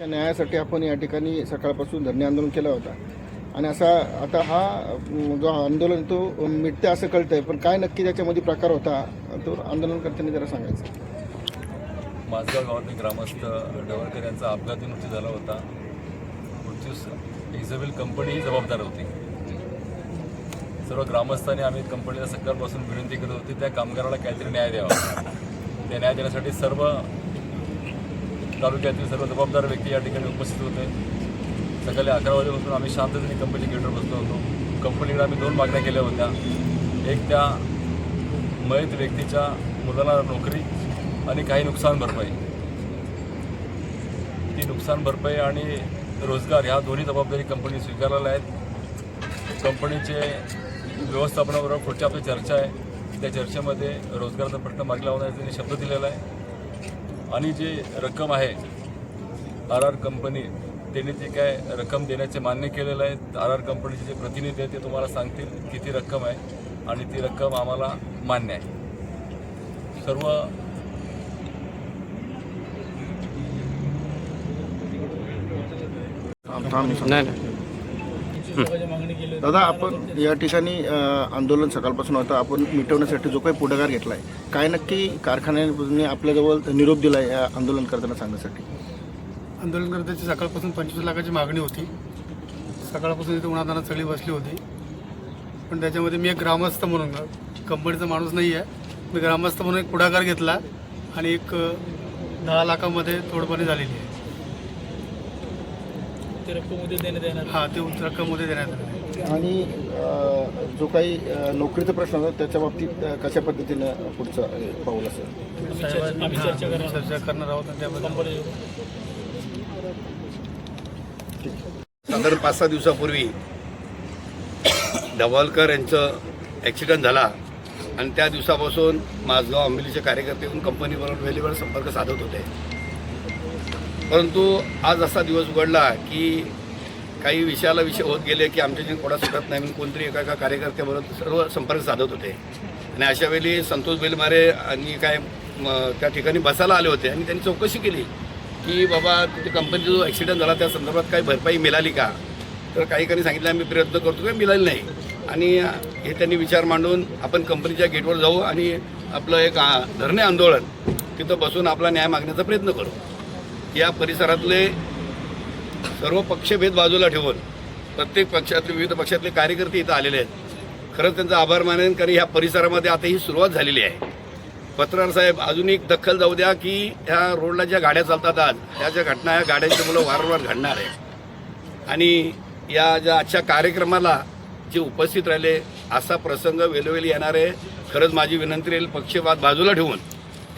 त्या न्यायासाठी आपण या ठिकाणी सकाळपासून धरणे आंदोलन केलं होता. आणि असा आता हा जो आंदोलन तो मिटते असं कळतं आहे पण काय नक्की त्याच्यामध्ये प्रकार होता तो आंदोलनकर्त्यांनी जरा सांगायचं. माझगाव गावातील ग्रामस्थ डवळकर यांचा अपघाती मृत्यू झाला होता. मृत्यूस इझाबेल कंपनी ही जबाबदार होती. सर्व ग्रामस्थांनी आम्ही कंपनीला सकाळपासून विनंती करत होती त्या कामगाराला काहीतरी न्याय द्यावा. त्या न्याय देण्यासाठी सर्व तालुक्यातील सर्व जबाबदार व्यक्ती या ठिकाणी उपस्थित होते. सकाळी अकरा वाजेपासून आम्ही शांततेने कंपनी गेटवर बसलो होतो. कंपनीकडे आम्ही दोन मागण्या केल्या होत्या. एक त्या मयत व्यक्तीच्या मुलाला नोकरी आणि काही नुकसान भरपाई. ती नुकसान भरपाई आणि रोजगार ह्या दोन्ही जबाबदारी कंपनी स्वीकारलेल्या आहेत. कंपनीचे व्यवस्थापनाबरोबर पुढची आपली चर्चा आहे. त्या चर्चेमध्ये रोजगाराचा प्रश्न मागला होता त्यांनी शब्द दिलेला आहे. आणि जे रक्कम आहे आर आर कंपनी त्यांनी जे काय रक्कम देण्याचे मान्य केलेलं आहे आर आर कंपनीचे जे प्रतिनिधी आहेत ते तुम्हाला सांगतील किती रक्कम आहे आणि ती रक्कम आम्हाला मान्य आहे. सर्व दादा आपण या ठिकाणी आंदोलन सकाळपासून होतं. आपण मिटवण्यासाठी जो काही पुढाकार घेतला आहे काय नक्की कारखान्याने आपल्याजवळ निरोप दिला आहे या आंदोलन करताना सांगण्यासाठी? आंदोलनकर्त्याची सकाळपासून पंचवीस लाखाची मागणी होती. सकाळपासून इथे उन्हाताना चळी बसली होती. पण त्याच्यामध्ये मी एक ग्रामस्थ म्हणून कंपनीचा माणूस नाही आहे मी ग्रामस्थ म्हणून एक पुढाकार घेतला आणि एक दहा लाखामध्ये तोडपाणी झालेली आहे. हां ते रक्कम उद्या देण्यात आहे. आणि अ, जो काही अ, नोकरीचा प्रश्न होता त्याच्या बाबतीत अ, कशा पद्धतीनं पुढचं अ, पाऊल असेल? चर्चा करणार आहोत. आणि त्याबद्दल साधारण पाच सहा दिवसापूर्वी ढवालकर यांचं ॲक्सिडेंट झाला आणि त्या दिवसापासून माझगाव आंबिलीचे कार्यकर्ते येऊन कंपनीबरोबर वेळेवर संपर्क साधत होते. परंतु आज असा दिवस उघडला की काही विषयाला विषय होत गेले की आमच्याशी कोणा सुटत नाही म्हणून कोणतरी एका एका कार्यकर्त्याबरोबर सर्व संपर्क साधत होते. आणि अशा वेळी संतोष बेलमारे आणि काय त्या ठिकाणी बसायला आले होते आणि त्यांनी चौकशी केली की बाबा तिथे कंपनीचा जो ॲक्सिडेंट झाला त्या संदर्भात काही भरपाई मिळाली का? तर काही काही सांगितलं आम्ही प्रयत्न करतो काही मिळाली नाही. आणि हे त्यांनी विचार मांडून आपण कंपनीच्या गेटवर जाऊ आणि आपलं एक धरणे आंदोलन तिथं बसून आपला न्याय मागण्याचा प्रयत्न करू. या परिसरातले सर्व पक्षभेद बाजूला ठेवून प्रत्येक पक्षातले विविध पक्षातले कार्यकर्ते इथं आलेले आहेत. खरंच त्यांचा आभार मानेन कारण ह्या परिसरामध्ये आता ही सुरुवात झालेली आहे. पत्रकार साहेब अजून एक दखल जाऊ द्या की ह्या रोडला ज्या गाड्या चालतात आज ह्या ज्या घटना ह्या गाड्यांची मुलं वारंवार घडणार आहे आणि या ज्या आजच्या कार्यक्रमाला जे उपस्थित राहिले असा प्रसंग वेळोवेळी येणार आहे. खरंच माझी विनंती राहील पक्षपात बाजूला ठेवून.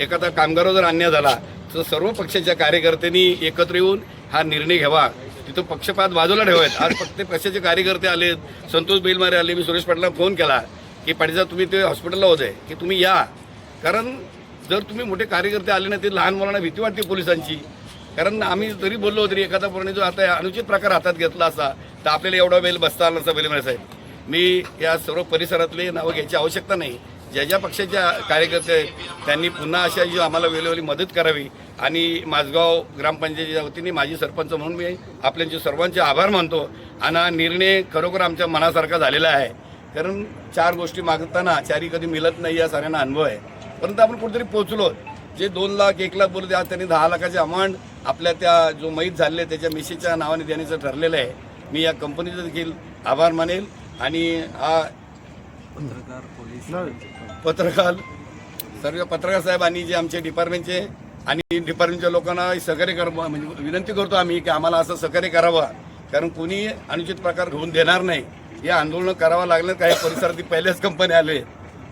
एखादा कामगारावर जर अन्याय झाला तर सर्व पक्षाच्या कार्यकर्त्यांनी एकत्र येऊन हा निर्णय घ्यावा. तिथं पक्षपात बाजूला ठेवायत. आज फक्त पक्षाचे कार्यकर्ते आले संतोष बेलमारे आले. मी सुरेश पाटलांना फोन केला की पाटील तुम्ही ते हॉस्पिटलला होते. की तुम्ही या. कारण जर तुम्ही मोठे कार्यकर्ते आले नाही ते लहान मुलांना भीती वाटते पोलिसांची. कारण आम्ही जरी बोललो तरी एखादा पोराने जो आता अनुचित प्रकार हातात घेतला असा तर आपल्याला एवढा वेळ बसता आला नसता बेलमारे साहेब. मी या सर्व परिसरातले नावं घ्यायची आवश्यकता नाही. ज्या ज्या पक्षाच्या कार्यकर्ते आहेत त्यांनी पुन्हा अशा जी आम्हाला वेळोवेळी मदत करावी आणि माझगाव ग्रामपंचायतीच्या वतीने माझी सरपंच म्हणून मी आपल्यांचे सर्वांचे आभार मानतो. आणि हा निर्णय खरोखर आमच्या मनासारखा झालेला आहे. कारण चार गोष्टी मागताना चारी कधी मिळत नाही या साऱ्यांना अनुभव आहे. परंतु आपण कुठेतरी पोचलो जे दोन लाख एक लाख बोलते आज त्यांनी दहा लाखाचे अमाऊंट आपल्या त्या जो मैत झालेले त्याच्या मिशेच्या नावाने देण्याचं ठरलेलं आहे. मी या कंपनीचं देखील आभार मानेल. आणि हा पत्रकार सर्व पत्रकार साहेब आणि जे आमचे डिपार्टमेंटचे आणि डिपार्टमेंटच्या लोकांना सहकार्य कर म्हणजे विनंती करतो आम्ही की आम्हाला असं सहकार्य करावं. कारण कोणी अनुचित प्रकार घेऊन देणार नाही. हे आंदोलन करावं लागलं काही परिसरातील पहिल्याच कंपनी आले.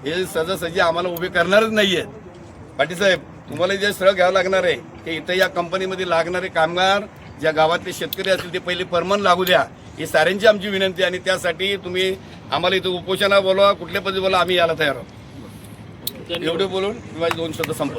हे सहजासहजी आम्हाला उभे करणारच नाही आहेत पाटील साहेब तुम्हाला जे स्थळ घ्यावं लागणार आहे की इथं या कंपनीमध्ये लागणारे कामगार ज्या गावातले शेतकरी असतील ते पहिले परमन लागू द्या. ही साऱ्यांची आमची विनंती आणि त्यासाठी तुम्ही आम्हाला इथं उपोषणा बोलवा कुठल्या पद्धती बोला आम्ही यायला तयार आहोत. एवढे बोलून मी माझे दोन शब्द संपवतो.